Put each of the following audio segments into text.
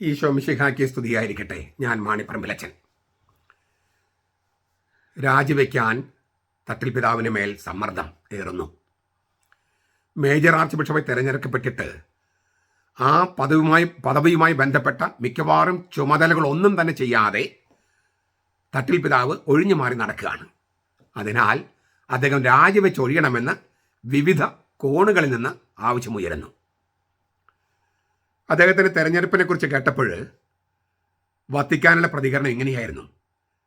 ഈശോ മിശിഹാക്കി സ്തുതിയായിരിക്കട്ടെ. ഞാൻ മാണിപ്പറമ്പിലച്ചൻ. രാജിവെക്കാൻ തട്ടിൽ പിതാവിന് മേൽ സമ്മർദ്ദം ഏറുന്നു. മേജർ ആർച്ച് ബിഷപ്പായി തിരഞ്ഞെടുക്കപ്പെട്ടിട്ട് ആ പദവിയുമായി പദവിയുമായി ബന്ധപ്പെട്ട മിക്കവാറും ചുമതലകളൊന്നും തന്നെ ചെയ്യാതെ തട്ടിൽ പിതാവ് ഒഴിഞ്ഞു മാറി നടക്കുകയാണ്. അതിനാൽ അദ്ദേഹം രാജിവെച്ച് ഒഴിയണമെന്ന് വിവിധ കോണുകളിൽ നിന്ന് ആവശ്യമുയരുന്നു. അദ്ദേഹത്തിന്റെ തെരഞ്ഞെടുപ്പിനെ കുറിച്ച് കേട്ടപ്പോൾ വത്തിക്കാനുള്ള പ്രതികരണം ഇങ്ങനെയായിരുന്നു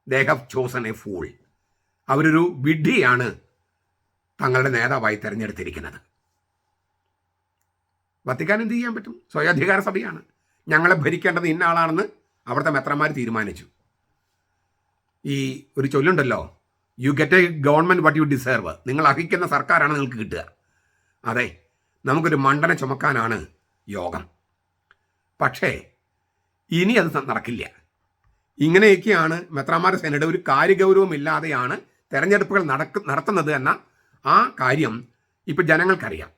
they have chosen a fool അവരൊരു വിഡ്ഢിയാണ് തങ്ങളുടെ നേതാവായി തിരഞ്ഞെടുത്തിരിക്കുന്നത്. വത്തിക്കാൻ എന്ത് ചെയ്യാൻ പറ്റും? സ്വയാധികാര സഭയാണ്. ഞങ്ങളെ ഭരിക്കേണ്ടത് ഇന്ന ആളാണെന്ന് അവിടുത്തെ മെത്രന്മാർ തീരുമാനിച്ചു. ഈ ഒരു ചൊല്ലുണ്ടല്ലോ you get a government what you deserve നിങ്ങൾ അർഹിക്കുന്ന സർക്കാരാണ് നിങ്ങൾക്ക് കിട്ടുക. അതെ നമുക്കൊരു മണ്ടനെ ചുമക്കാനാണ് യോഗം. പക്ഷേ ഇനി അത് നടക്കില്ല. ഇങ്ങനെയൊക്കെയാണ് മെത്രാമാർ സേനയുടെ ഒരു കാര്യഗൗരവമില്ലാതെയാണ് തെരഞ്ഞെടുപ്പുകൾ നടക്ക നടത്തുന്നത് എന്ന ആ കാര്യം ഇപ്പം ജനങ്ങൾക്കറിയാം.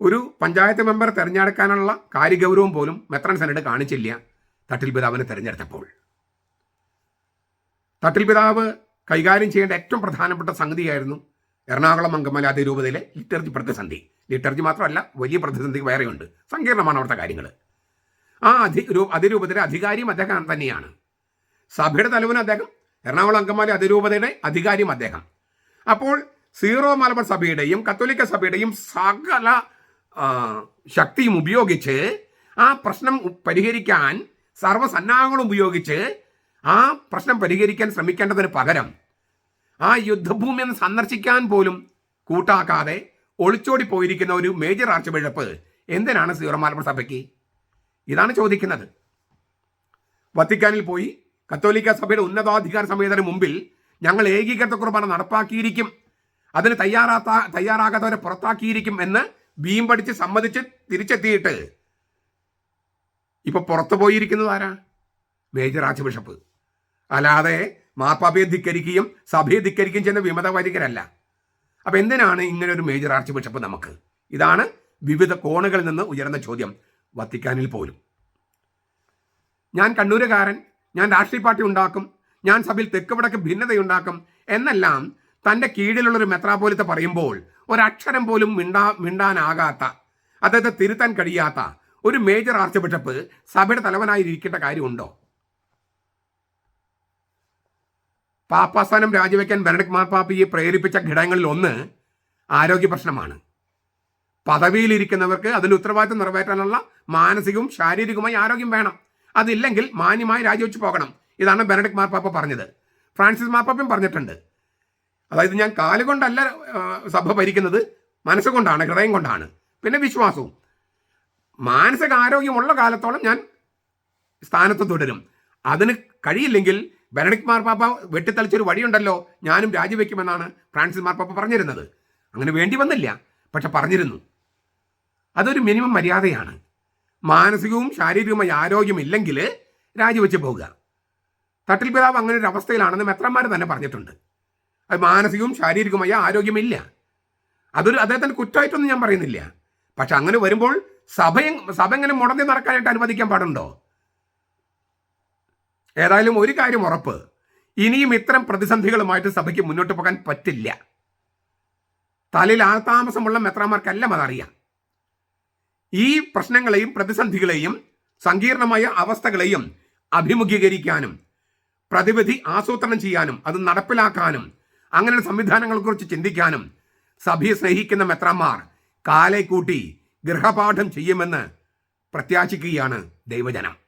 ഒരു പഞ്ചായത്ത് മെമ്പർ തിരഞ്ഞെടുക്കാനുള്ള കാര്യഗൗരവം പോലും മെത്രൻ സെനഡ് കാണിച്ചില്ല തട്ടിൽ പിതാവിനെ തിരഞ്ഞെടുത്തപ്പോൾ. തട്ടിൽ പിതാവ് കൈകാര്യം ചെയ്യേണ്ട ഏറ്റവും പ്രധാനപ്പെട്ട സംഗതിയായിരുന്നു എറണാകുളം അങ്കമല അതിരൂപതയിലെ ലിറ്റർജി പ്രതിസന്ധി. ലിറ്റർജി മാത്രമല്ല വലിയ പ്രതിസന്ധി വേറെയുണ്ട്. സങ്കീർണമാണ് അവിടുത്തെ കാര്യങ്ങൾ. ആ അധി അതിരൂപതയുടെ അധികാരിയും അദ്ദേഹം തന്നെയാണ്. സഭയുടെ തലവനും അദ്ദേഹം എറണാകുളം അങ്കമാലി അതിരൂപതയുടെ അധികാരിയും അദ്ദേഹം. അപ്പോൾ സീറോ മലബാർ സഭയുടെയും കത്തോലിക്ക സഭയുടെയും സകല ശക്തിയും ഉപയോഗിച്ച് ആ പ്രശ്നം പരിഹരിക്കാൻ സർവസന്നാഹങ്ങളും ഉപയോഗിച്ച് ആ പ്രശ്നം പരിഹരിക്കാൻ ശ്രമിക്കേണ്ടതിന് പകരം ആ യുദ്ധഭൂമി ഒന്ന് സന്ദർശിക്കാൻ പോലും കൂട്ടാക്കാതെ ഒളിച്ചോടി പോയിരിക്കുന്ന ഒരു മേജർ ആർച്ച് ബിഷപ്പ് എന്തിനാണ് സീറോ മലബാർ സഭയ്ക്ക്? ഇതാണ് ചോദിക്കുന്നത്. വത്തിക്കാനിൽ പോയി കത്തോലിക്ക സഭയുടെ ഉന്നതാധികാര സമയത്തിന് മുമ്പിൽ ഞങ്ങൾ ഏകീകൃത കുർബാന നടപ്പാക്കിയിരിക്കും. അതിന് തയ്യാറാത്ത തയ്യാറാകാത്തവരെ പുറത്താക്കിയിരിക്കും എന്ന് വീം പഠിച്ച് സമ്മതിച്ച് തിരിച്ചെത്തിയിട്ട് ഇപ്പൊ പുറത്തു പോയിരിക്കുന്നത് ആരാ? Major archbishop. അല്ലാതെ മാപ്പാപ്പയെ ധിക്കരിക്കുകയും സഭയെ ധിക്കരിക്കുകയും ചെയ്യുന്ന വിമതവൈദികരല്ല. അപ്പൊ എന്തിനാണ് ഇങ്ങനെ ഒരു മേജർ ആർച്ച് ബിഷപ്പ് നമുക്ക്? ഇതാണ് വിവിധ കോണുകളിൽ നിന്ന് ഉയർന്ന ചോദ്യം വത്തിക്കാനിൽ പോലും. ഞാൻ കണ്ണൂരുകാരൻ ഞാൻ രാഷ്ട്രീയ പാർട്ടി ഉണ്ടാക്കും ഞാൻ സഭയിൽ തെക്ക് വടക്ക് ഭിന്നതയുണ്ടാക്കും എന്നെല്ലാം തന്റെ കീഴിലുള്ള ഒരു മെത്രാപോലിത്തെ പറയുമ്പോൾ ഒരക്ഷരം പോലും മിണ്ടാ മിണ്ടാനാകാത്ത അദ്ദേഹത്തെ തിരുത്താൻ കഴിയാത്ത ഒരു മേജർ ആർച്ച് ബിഷപ്പ് സഭയുടെ തലവനായി ഇരിക്കേണ്ട കാര്യമുണ്ടോ? പാപ്പാസ്ഥാനം രാജിവെക്കാൻ ബെനഡിക് മാർപ്പാപ്പയെ പ്രേരിപ്പിച്ച ഘടകങ്ങളിൽ ഒന്ന് ആരോഗ്യ പ്രശ്നമാണ്. പദവിയിലിരിക്കുന്നവർക്ക് അതിൽ ഉത്തരവാദിത്വം നിറവേറ്റാനുള്ള മാനസികവും ശാരീരികവുമായി ആരോഗ്യം വേണം. അതില്ലെങ്കിൽ മാന്യമായി രാജിവെച്ച് പോകണം. ഇതാണ് ബെനഡിക് മാർപ്പാപ്പ പറഞ്ഞത്. ഫ്രാൻസിസ് മാർപ്പാപ്പയും പറഞ്ഞിട്ടുണ്ട്. അതായത് ഞാൻ കാലുകൊണ്ടല്ല സഭ ഭരിക്കുന്നത്. മനസ്സുകൊണ്ടാണ് ഹൃദയം കൊണ്ടാണ്. പിന്നെ വിശ്വാസവും. മാനസിക ആരോഗ്യമുള്ള കാലത്തോളം ഞാൻ സ്ഥാനത്ത് തുടരും. അതിന് കഴിയില്ലെങ്കിൽ ബെനഡിക് മാർപ്പാപ്പ വെട്ടിത്തളിച്ചൊരു വഴിയുണ്ടല്ലോ ഞാനും രാജിവെക്കുമെന്നാണ് ഫ്രാൻസിസ് മാർപ്പാപ്പ പറഞ്ഞിരുന്നത്. അങ്ങനെ വേണ്ടി വന്നില്ല പക്ഷെ പറഞ്ഞിരുന്നു. അതൊരു മിനിമം മര്യാദയാണ്. മാനസികവും ശാരീരികവുമായ ആരോഗ്യമില്ലെങ്കിൽ രാജിവെച്ച് പോവുക. തട്ടിൽ പിതാവ് അങ്ങനെ ഒരു അവസ്ഥയിലാണെന്ന് മെത്രന്മാർ തന്നെ പറഞ്ഞിട്ടുണ്ട്. അത് മാനസികവും ശാരീരികവുമായ ആരോഗ്യമില്ല. അതൊരു അദ്ദേഹത്തിന് കുറ്റമായിട്ടൊന്നും ഞാൻ പറയുന്നില്ല. പക്ഷെ അങ്ങനെ വരുമ്പോൾ സഭയെ സഭ എങ്ങനെ മുടങ്ങി നടക്കാനായിട്ട് അനുവദിക്കാൻ പാടുണ്ടോ? ഏതായാലും ഒരു കാര്യം ഉറപ്പ്. ഇനിയും ഇത്തരം പ്രതിസന്ധികളുമായിട്ട് സഭയ്ക്ക് മുന്നോട്ട് പോകാൻ പറ്റില്ല. തലയിൽ ആൾതാമസമുള്ള മെത്രാമാർക്കെല്ലാം അതറിയാം. ഈ പ്രശ്നങ്ങളെയും പ്രതിസന്ധികളെയും സങ്കീർണമായ അവസ്ഥകളെയും അഭിമുഖീകരിക്കാനും പ്രതിവിധി ആസൂത്രണം ചെയ്യാനും അത് നടപ്പിലാക്കാനും അങ്ങനെ സംവിധാനങ്ങളെക്കുറിച്ച് ചിന്തിക്കാനും സഭയെ സ്നേഹിക്കുന്ന മെത്രാന്മാർ കാലെ കൂട്ടി ഗൃഹപാഠം ചെയ്യുമെന്ന് പ്രത്യാശിക്കുകയാണ് ദൈവജനം.